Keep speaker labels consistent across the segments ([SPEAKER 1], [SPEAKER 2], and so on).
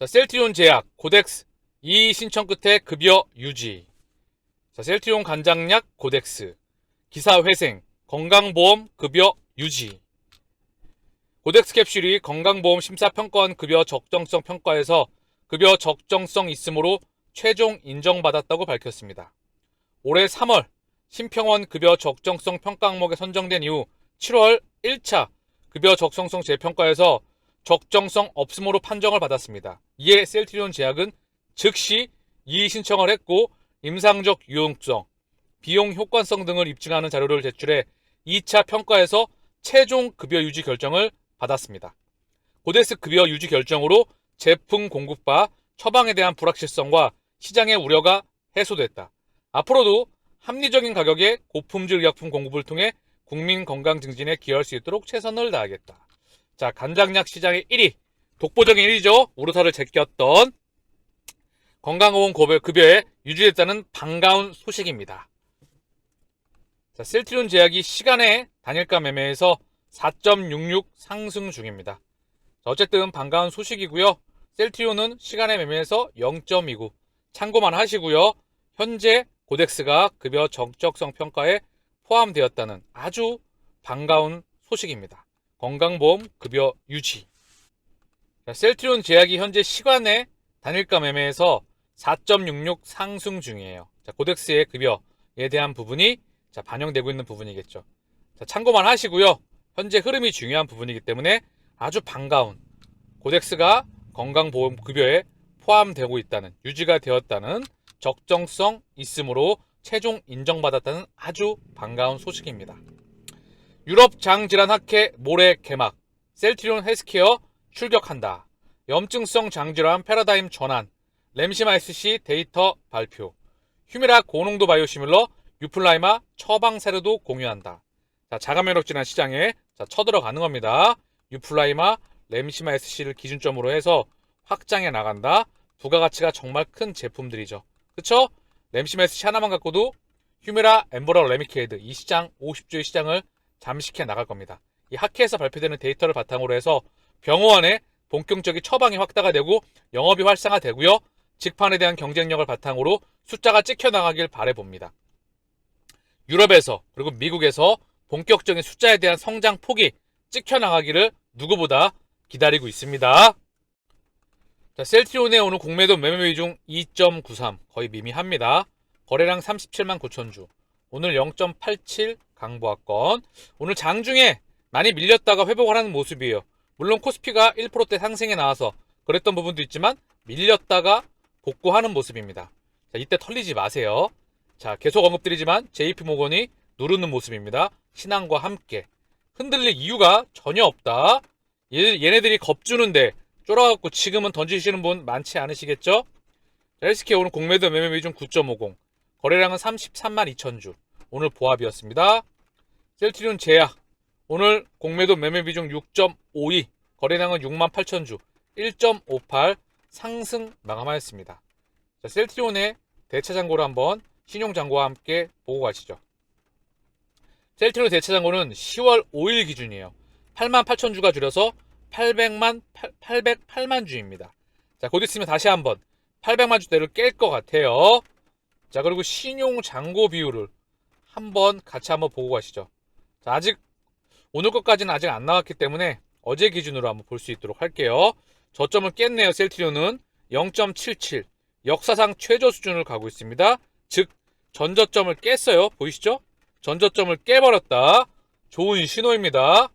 [SPEAKER 1] 자, 셀트리온 제약, 고덱스, 이 신청 끝에 급여 유지. 자, 셀트리온 간장약, 고덱스, 기사 회생, 건강보험 급여 유지. 고덱스 캡슐이 건강보험 심사평가원 급여 적정성 평가에서 급여 적정성 있으므로 최종 인정받았다고 밝혔습니다. 올해 3월 심평원 급여 적정성 평가 항목에 선정된 이후 7월 1차 급여 적정성 재평가에서 적정성 없음으로 판정을 받았습니다. 이에 셀트리온 제약은 즉시 이의 신청을 했고 임상적 유용성, 비용 효과성 등을 입증하는 자료를 제출해 2차 평가에서 최종 급여 유지 결정을 받았습니다. 고데스 급여 유지 결정으로 제품 공급과 처방에 대한 불확실성과 시장의 우려가 해소됐다. 앞으로도 합리적인 가격의 고품질 의약품 공급을 통해 국민 건강 증진에 기여할 수 있도록 최선을 다하겠다. 자, 간장약 시장의 1위, 독보적인 1위죠. 우르사를 제꼈던 건강보험 급여- 급여에 유지됐다는 반가운 소식입니다. 자, 셀트리온 제약이 시간의 단일가 매매에서 4.66 상승 중입니다. 자, 어쨌든 반가운 소식이고요. 셀트리온은 시간의 매매에서 0.29 참고만 하시고요. 현재 고덱스가 급여 적적성 평가에 포함되었다는 아주 반가운 소식입니다. 건강보험 급여 유지. 자, 셀트리온 제약이 현재 시간의 단일가 매매에서 4.66 상승 중이에요. 자, 고덱스의 급여에 대한 부분이 자, 반영되고 있는 부분이겠죠. 자, 참고만 하시고요. 현재 흐름이 중요한 부분이기 때문에 아주 반가운 고덱스가 건강보험 급여에 포함되고 있다는 유지가 되었다는 적정성 있으므로 최종 인정받았다는 아주 반가운 소식입니다. 유럽 장질환학회 모레 개막 셀트리온 헬스케어 출격한다. 염증성 장질환 패러다임 전환 램시마이스시 데이터 발표 휴미라 고농도 바이오시밀러 유플라이마 처방 사료도 공유한다. 자, 자가 면역 질환 시장에 자, 쳐들어가는 겁니다. 유플라이마 램시마 SC를 기준점으로 해서 확장해 나간다. 부가가치가 정말 큰 제품들이죠. 그쵸? 램시마 SC 하나만 갖고도 휴메라 엠버러 레미케이드 이 시장 50주의 시장을 잠식해 나갈 겁니다. 이 학회에서 발표되는 데이터를 바탕으로 해서 병원의 본격적인 처방이 확대가 되고 영업이 활성화되고요. 직판에 대한 경쟁력을 바탕으로 숫자가 찍혀 나가길 바래봅니다. 유럽에서 그리고 미국에서 본격적인 숫자에 대한 성장 폭이 찍혀 나가기를 누구보다 기다리고 있습니다. 자, 셀트리온의 오늘 공매도 매매 비중 2.93 거의 미미합니다. 거래량 37만 9천 주. 오늘 0.87 강보합권. 오늘 장중에 많이 밀렸다가 회복을 하는 모습이에요. 물론 코스피가 1%대 상승에 나와서 그랬던 부분도 있지만 밀렸다가 복구하는 모습입니다. 자, 이때 털리지 마세요. 자, 계속 언급드리지만 JP 모건이 누르는 모습입니다. 신앙과 함께. 흔들릴 이유가 전혀 없다. 얘, 얘네들이 겁주는데 쫄아갖고 지금은 던지시는 분 많지 않으시겠죠? 자, 헬스케어 오늘 공매도 매매 비중 9.50. 거래량은 33만 2천 주. 오늘 보합이었습니다. 셀트리온 제약. 오늘 공매도 매매 비중 6.52. 거래량은 6만 8천 주. 1.58 상승 마감하였습니다. 자, 셀트리온의 대차 잔고를 한번 신용 잔고와 함께 보고 가시죠. 셀트리온 대차 잔고는 10월 5일 기준이에요. 8만 8천 주가 줄여서 800만 8, 808만 주입니다. 자, 곧 있으면 다시 한번 800만 주대를 깰 것 같아요. 자, 그리고 신용 잔고 비율을 한번 같이 한번 보고 가시죠. 자, 아직 오늘 것까지는 아직 안 나왔기 때문에 어제 기준으로 한번 볼 수 있도록 할게요. 저점을 깼네요. 셀트리온은 0.77 역사상 최저 수준을 가고 있습니다. 즉 전저점을 깼어요. 보이시죠? 전저점을 깨버렸다. 좋은 신호입니다.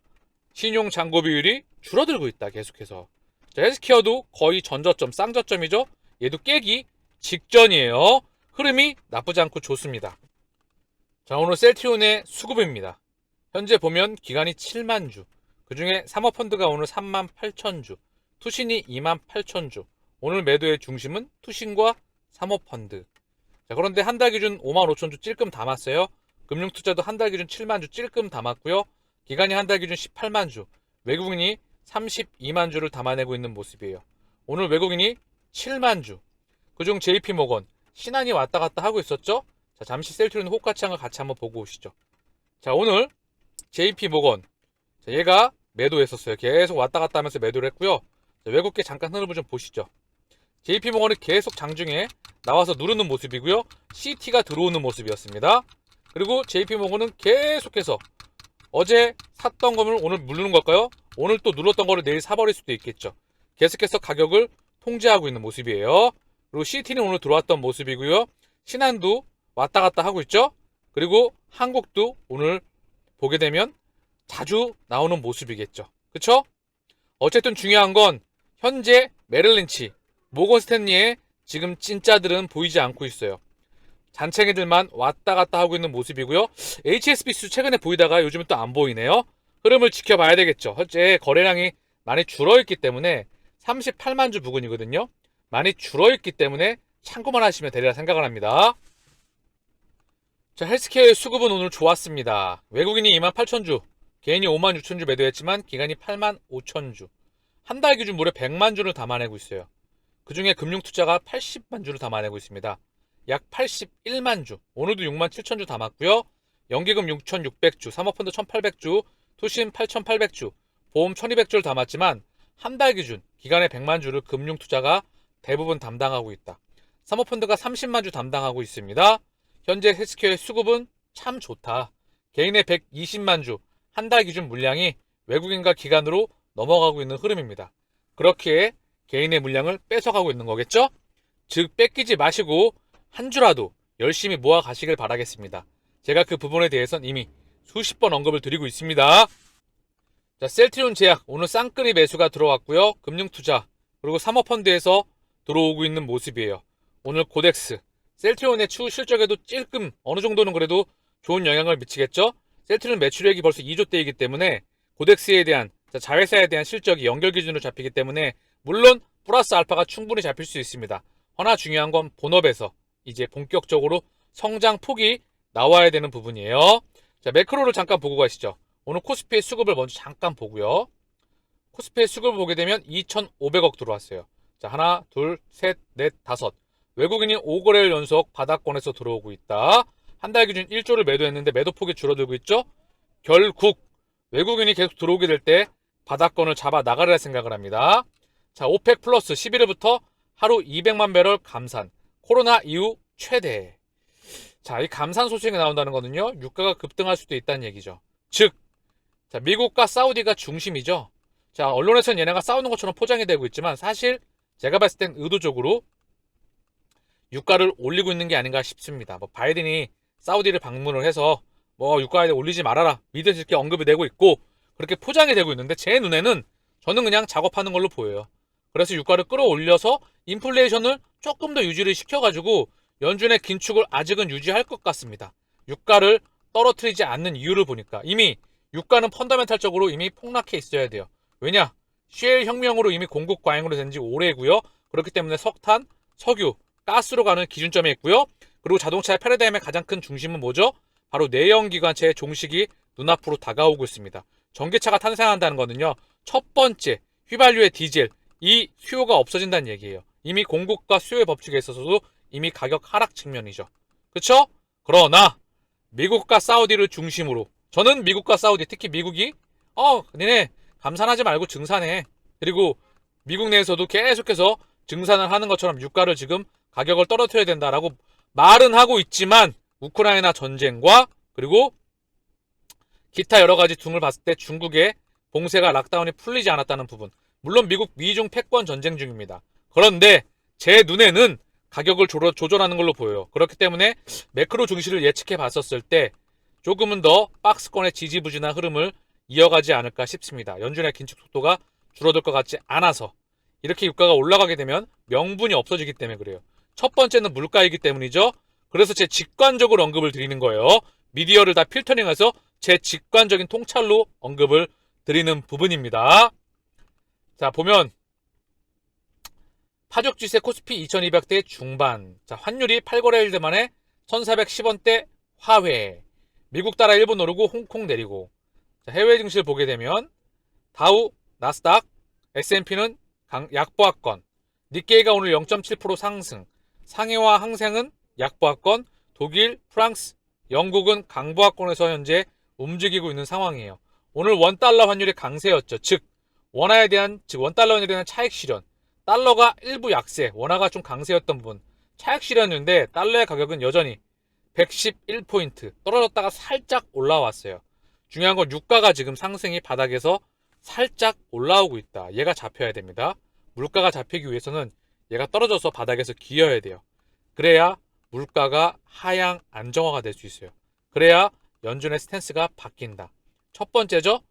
[SPEAKER 1] 신용 잔고 비율이 줄어들고 있다. 계속해서. 자, 헬스케어도 거의 전저점, 쌍저점이죠. 얘도 깨기 직전이에요. 흐름이 나쁘지 않고 좋습니다. 자, 오늘 셀트리온의 수급입니다. 현재 보면 기간이 7만 주. 그 중에 사모펀드가 오늘 3만 8천 주. 투신이 2만 8천 주. 오늘 매도의 중심은 투신과 사모펀드. 자, 그런데 한 달 기준 5만 5천 주 찔끔 담았어요. 금융투자도 한 달 기준 7만 주 찔끔 담았고요. 기간이 한 달 기준 18만 주. 외국인이 32만 주를 담아내고 있는 모습이에요. 오늘 외국인이 7만 주. 그중 JP 모건 신한이 왔다 갔다 하고 있었죠. 자, 잠시 셀트리온 호가창을 같이 한번 보고 오시죠. 자, 오늘 JP 모건 자, 얘가 매도했었어요. 계속 왔다 갔다 하면서 매도를 했고요. 자, 외국계 잠깐 흐름을 좀 보시죠. JP모건이 계속 장중에 나와서 누르는 모습이고요. CT가 들어오는 모습이었습니다. 그리고 JP모건은 계속해서 어제 샀던 거를 오늘 누르는 걸까요? 오늘 또 눌렀던 거를 내일 사버릴 수도 있겠죠. 계속해서 가격을 통제하고 있는 모습이에요. 그리고 CT는 오늘 들어왔던 모습이고요. 신한도 왔다 갔다 하고 있죠. 그리고 한국도 오늘 보게 되면 자주 나오는 모습이겠죠. 그쵸? 어쨌든 중요한 건 현재 메릴린치, 모건 스탠리의 지금 찐짜들은 보이지 않고 있어요. 잔챙이들만 왔다 갔다 하고 있는 모습이고요. HSBC 최근에 보이다가 요즘은 또 안 보이네요. 흐름을 지켜봐야 되겠죠. 현재 거래량이 많이 줄어있기 때문에 38만 주 부근이거든요. 많이 줄어있기 때문에 참고만 하시면 되리라 생각을 합니다. 자, 헬스케어의 수급은 오늘 좋았습니다. 외국인이 2만 8천 주, 개인이 5만 6천 주 매도했지만 기간이 8만 5천 주. 한 달 기준 무려 100만 주를 담아내고 있어요. 그 중에 금융투자가 80만 주를 담아내고 있습니다. 약 81만 주. 오늘도 6만 7천 주 담았고요. 연기금 6,600주, 사모펀드 1,800주, 투신 8,800주, 보험 1,200주를 담았지만 한 달 기준 기간에 100만 주를 금융투자가 대부분 담당하고 있다. 사모펀드가 30만 주 담당하고 있습니다. 현재 헬스케어의 수급은 참 좋다. 개인의 120만 주, 한 달 기준 물량이 외국인과 기관으로 넘어가고 있는 흐름입니다. 그렇게 개인의 물량을 뺏어가고 있는 거겠죠? 즉, 뺏기지 마시고 한 주라도 열심히 모아 가시길 바라겠습니다. 제가 그 부분에 대해서는 이미 수십 번 언급을 드리고 있습니다. 자, 셀트리온 제약 오늘 쌍끌이 매수가 들어왔고요. 금융투자 그리고 사모펀드에서 들어오고 있는 모습이에요. 오늘 고덱스 셀트리온의 추후 실적에도 찔끔 어느 정도는 그래도 좋은 영향을 미치겠죠. 셀트리온 매출액이 벌써 2조대이기 때문에 고덱스에 대한 자, 자회사에 대한 실적이 연결 기준으로 잡히기 때문에 물론 플러스 알파가 충분히 잡힐 수 있습니다. 허나 중요한 건 본업에서 이제 본격적으로 성장 폭이 나와야 되는 부분이에요. 자, 매크로를 잠깐 보고 가시죠. 오늘 코스피의 수급을 먼저 잠깐 보고요. 코스피의 수급을 보게 되면 2,500억 들어왔어요. 자, 하나, 둘, 셋, 넷, 다섯. 외국인이 5거래일 연속 바닥권에서 들어오고 있다. 한 달 기준 1조를 매도했는데 매도폭이 줄어들고 있죠? 결국 외국인이 계속 들어오게 될 때 바닥권을 잡아 나가리라 생각을 합니다. 자, 오펙 플러스 11일부터 하루 200만 배럴 감산. 코로나 이후 최대. 자, 이 감산 소식이 나온다는 거는요. 유가가 급등할 수도 있다는 얘기죠. 즉, 자, 미국과 사우디가 중심이죠. 자, 언론에서는 얘네가 싸우는 것처럼 포장이 되고 있지만 사실 제가 봤을 땐 의도적으로 유가를 올리고 있는 게 아닌가 싶습니다. 뭐 바이든이 사우디를 방문을 해서 뭐 유가에 올리지 말아라 믿을 수 있게 언급이 되고 있고 그렇게 포장이 되고 있는데 제 눈에는 저는 그냥 작업하는 걸로 보여요. 그래서 유가를 끌어올려서 인플레이션을 조금 더 유지를 시켜가지고 연준의 긴축을 아직은 유지할 것 같습니다. 유가를 떨어뜨리지 않는 이유를 보니까 이미 유가는 펀더멘탈적으로 이미 폭락해 있어야 돼요. 왜냐? 쉘 혁명으로 이미 공급 과잉으로 된 지 오래고요. 그렇기 때문에 석탄, 석유, 가스로 가는 기준점에 있고요. 그리고 자동차의 패러다임의 가장 큰 중심은 뭐죠? 바로 내연기관차의 종식이 눈앞으로 다가오고 있습니다. 전기차가 탄생한다는 거는요. 첫 번째 휘발유의 디젤 이 수요가 없어진다는 얘기예요. 이미 공급과 수요의 법칙에 있어서도 이미 가격 하락 측면이죠. 그렇죠? 그러나 미국과 사우디를 중심으로 저는 미국과 사우디 특히 미국이 어 니네 감산하지 말고 증산해. 그리고 미국 내에서도 계속해서 증산을 하는 것처럼 유가를 지금 가격을 떨어뜨려야 된다라고 말은 하고 있지만 우크라이나 전쟁과 그리고 기타 여러 가지 등을 봤을 때 중국의 봉쇄가 락다운이 풀리지 않았다는 부분. 물론 미국 미중 패권 전쟁 중입니다. 그런데 제 눈에는 가격을 조절하는 걸로 보여요. 그렇기 때문에 매크로 증시를 예측해 봤었을 때 조금은 더 박스권의 지지부진한 흐름을 이어가지 않을까 싶습니다. 연준의 긴축 속도가 줄어들 것 같지 않아서 이렇게 유가가 올라가게 되면 명분이 없어지기 때문에 그래요. 첫 번째는 물가이기 때문이죠. 그래서 제 직관적으로 언급을 드리는 거예요. 미디어를 다 필터링해서 제 직관적인 통찰로 언급을 드리는 부분입니다. 자, 보면 파죽지세 코스피 2200대 중반. 자, 환율이 8거래일 만에 1410원대 화회. 미국 따라 일본 오르고 홍콩 내리고. 자, 해외 증시를 보게 되면 다우, 나스닥, S&P는 약보합권. 니케이가 오늘 0.7% 상승. 상해와 항생은 약보합권. 독일, 프랑스, 영국은 강보합권에서 현재 움직이고 있는 상황이에요. 오늘 원달러 환율이 강세였죠. 즉 원화에 대한 즉 원달러 환율에 대한 차익 실현 달러가 일부 약세, 원화가 좀 강세였던 부분 차익 실현인데 달러의 가격은 여전히 111포인트 떨어졌다가 살짝 올라왔어요. 중요한 건 유가가 지금 상승이 바닥에서 살짝 올라오고 있다. 얘가 잡혀야 됩니다. 물가가 잡히기 위해서는 얘가 떨어져서 바닥에서 기어야 돼요. 그래야 물가가 하향 안정화가 될 수 있어요. 그래야 연준의 스탠스가 바뀐다. 첫 번째죠.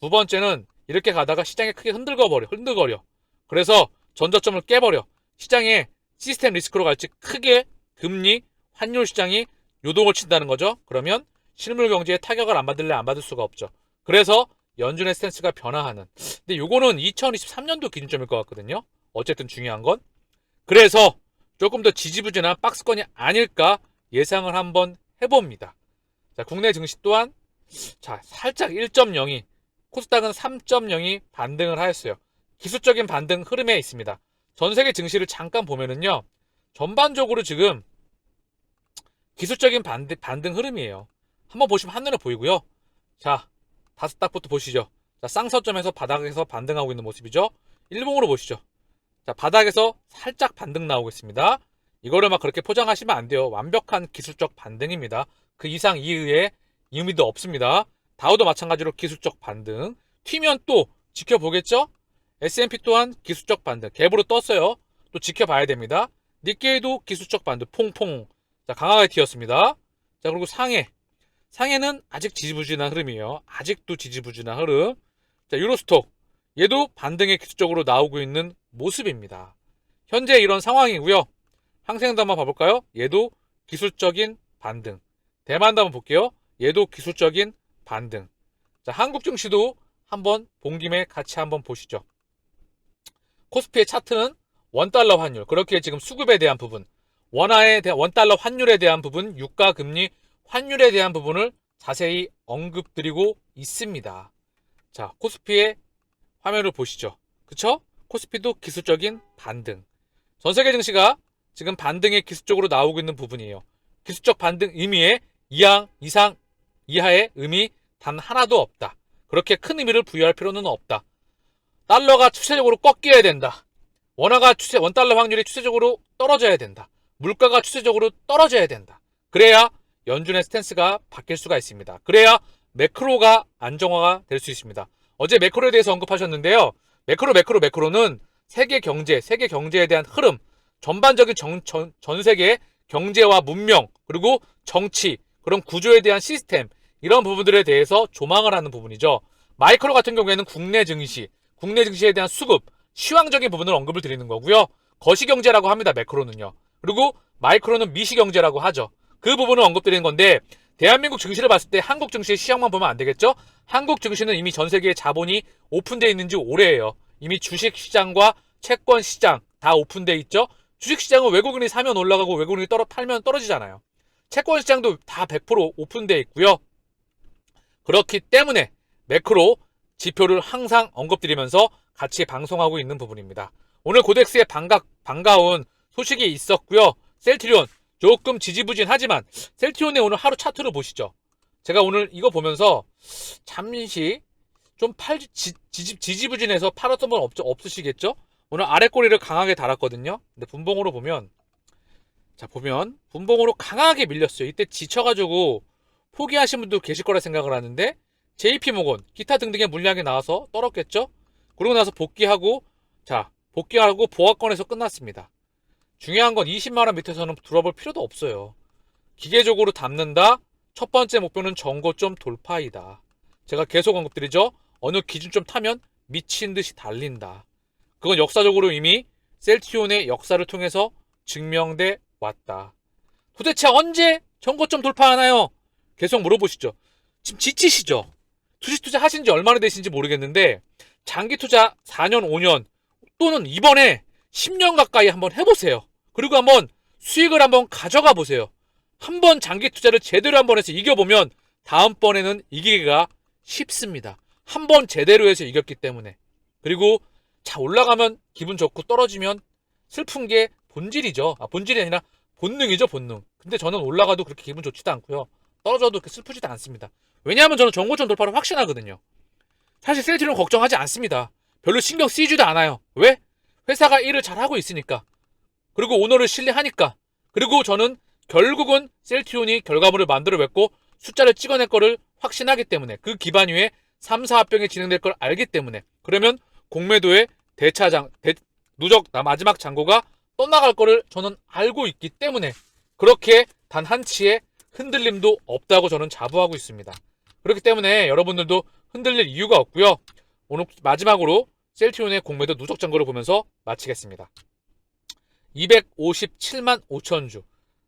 [SPEAKER 1] 두 번째는 이렇게 가다가 시장에 크게 흔들거버려, 흔들거려. 그래서 전저점을 깨버려. 시장에 시스템 리스크로 갈지 크게 금리, 환율 시장이 요동을 친다는 거죠. 그러면 실물 경제에 타격을 안 받을래 안 받을 수가 없죠. 그래서 연준의 스탠스가 변화하는. 근데 요거는 2023년도 기준점일 것 같거든요. 어쨌든 중요한 건. 그래서 조금 더 지지부진한 박스권이 아닐까 예상을 한번 해봅니다. 자, 국내 증시 또한 자, 살짝 1.02, 코스닥은 3.02 반등을 하였어요. 기술적인 반등 흐름에 있습니다. 전 세계 증시를 잠깐 보면은요. 전반적으로 지금 기술적인 반등, 반등 흐름이에요. 한번 보시면 한눈에 보이고요. 자, 다섯 딱부터 보시죠. 자, 쌍서점에서 바닥에서 반등하고 있는 모습이죠. 일봉으로 보시죠. 자, 바닥에서 살짝 반등 나오고 있습니다. 이거를 막 그렇게 포장하시면 안 돼요. 완벽한 기술적 반등입니다. 그 이상 이의에 의미도 없습니다. 다우도 마찬가지로 기술적 반등. 튀면 또 지켜보겠죠? S&P 또한 기술적 반등. 갭으로 떴어요. 또 지켜봐야 됩니다. 니케이도 기술적 반등. 퐁퐁. 자, 강하게 튀었습니다. 자, 그리고 상해. 상해는 아직 지지부진한 흐름이에요. 아직도 지지부진한 흐름. 자, 유로스톡. 얘도 반등의 기술적으로 나오고 있는 모습입니다. 현재 이런 상황이고요. 항생도 한번 봐볼까요? 얘도 기술적인 반등. 대만도 한번 볼게요. 얘도 기술적인 반등. 자, 한국 증시도 한번 본 김에 같이 한번 보시죠. 코스피의 차트는 원달러 환율. 그렇게 지금 수급에 대한 부분, 원화에 대한 원달러 환율에 대한 부분, 유가 금리 환율에 대한 부분을 자세히 언급드리고 있습니다. 자, 코스피의 화면을 보시죠. 그쵸? 코스피도 기술적인 반등. 전 세계 증시가 지금 반등의 기술적으로 나오고 있는 부분이에요. 기술적 반등 의미에 이항, 이상, 이하의 의미 단 하나도 없다. 그렇게 큰 의미를 부여할 필요는 없다. 달러가 추세적으로 꺾여야 된다. 원화가 추세, 원달러 확률이 추세적으로 떨어져야 된다. 물가가 추세적으로 떨어져야 된다. 그래야 연준의 스탠스가 바뀔 수가 있습니다. 그래야 매크로가 안정화가 될 수 있습니다. 어제 매크로에 대해서 언급하셨는데요. 매크로, 매크로, 매크로는 세계 경제, 세계 경제에 대한 흐름, 전반적인 전, 전, 전 세계 경제와 문명, 그리고 정치, 그런 구조에 대한 시스템, 이런 부분들에 대해서 조망을 하는 부분이죠. 마이크로 같은 경우에는 국내 증시, 국내 증시에 대한 수급, 시황적인 부분을 언급을 드리는 거고요. 거시경제라고 합니다. 매크로는요. 그리고 마이크로는 미시경제라고 하죠. 그 부분을 언급드리는 건데 대한민국 증시를 봤을 때 한국 증시의 시황만 보면 안 되겠죠? 한국 증시는 이미 전 세계의 자본이 오픈되어 있는 지 오래예요. 이미 주식 시장과 채권 시장 다 오픈되어 있죠? 주식 시장은 외국인이 사면 올라가고 외국인이 떨어 팔면 떨어지잖아요. 채권 시장도 다 100% 오픈되어 있고요. 그렇기 때문에 매크로 지표를 항상 언급드리면서 같이 방송하고 있는 부분입니다. 오늘 고덱스에 반가, 반가운 소식이 있었고요. 셀트리온 조금 지지부진하지만 셀트리온의 오늘 하루 차트를 보시죠. 제가 오늘 이거 보면서 잠시 좀 팔, 지, 지, 지지부진해서 팔았던 분 없, 없으시겠죠? 오늘 아래 꼬리를 강하게 달았거든요. 근데 분봉으로 보면 자 보면 분봉으로 강하게 밀렸어요. 이때 지쳐가지고 포기하신 분도 계실 거라 생각을 하는데 JP모건 기타 등등의 물량이 나와서 떨었겠죠? 그러고 나서 복귀하고 자 복귀하고 보합권에서 끝났습니다. 중요한 건 20만원 밑에서는 들어볼 필요도 없어요. 기계적으로 담는다. 첫 번째 목표는 정고점 돌파이다. 제가 계속 언급드리죠. 어느 기준점 타면 미친 듯이 달린다. 그건 역사적으로 이미 셀티온의 역사를 통해서 증명돼 왔다. 도대체 언제 정고점 돌파하나요? 계속 물어보시죠. 지금 지치시죠? 투시 투자 하신 지 얼마나 되신지 모르겠는데 장기 투자 4년, 5년 또는 이번에 10년 가까이 한번 해보세요. 그리고 한번 수익을 한번 가져가 보세요. 한번 장기 투자를 제대로 한번 해서 이겨보면 다음번에는 이기기가 쉽습니다. 한번 제대로 해서 이겼기 때문에. 그리고 자 올라가면 기분 좋고 떨어지면 슬픈 게 본질이죠. 아, 본질이 아니라 본능이죠, 본능. 근데 저는 올라가도 그렇게 기분 좋지도 않고요. 떨어져도 그렇게 슬프지도 않습니다. 왜냐하면 저는 정고점 돌파를 확신하거든요. 사실 셀트리온 걱정하지 않습니다. 별로 신경 쓰이지도 않아요. 왜? 회사가 일을 잘하고 있으니까 그리고 오너를 신뢰하니까 그리고 저는 결국은 셀티온이 결과물을 만들어냈고 숫자를 찍어낼 거를 확신하기 때문에 그 기반 위에 3, 4합병이 진행될 걸 알기 때문에 그러면 공매도의 대차장 대- 누적 나- 마지막 잔고가 떠나갈 거를 저는 알고 있기 때문에 그렇게 단 한 치의 흔들림도 없다고 저는 자부하고 있습니다. 그렇기 때문에 여러분들도 흔들릴 이유가 없고요. 오늘 마지막으로 셀티온의 공매도 누적 잔고를 보면서 마치겠습니다. 257만 5천 주.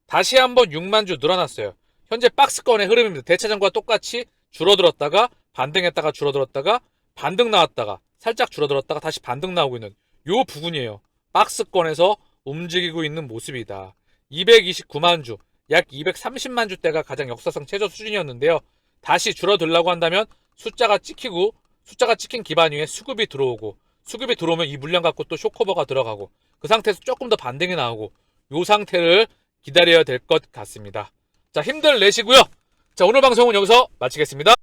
[SPEAKER 1] 다시 한번 6만 주 늘어났어요. 현재 박스권의 흐름입니다. 대차장과 똑같이 줄어들었다가 반등했다가 줄어들었다가 반등 나왔다가 살짝 줄어들었다가 다시 반등 나오고 있는 요 부분이에요. 박스권에서 움직이고 있는 모습이다. 229만 주, 약 230만 주대가 가장 역사상 최저 수준이었는데요. 다시 줄어들라고 한다면 숫자가 찍히고 숫자가 찍힌 기반 위에 수급이 들어오고 수급이 들어오면 이 물량 갖고 또 쇼커버가 들어가고 그 상태에서 조금 더 반등이 나오고 요 상태를 기다려야 될 것 같습니다. 자, 힘들 내시고요. 자, 오늘 방송은 여기서 마치겠습니다.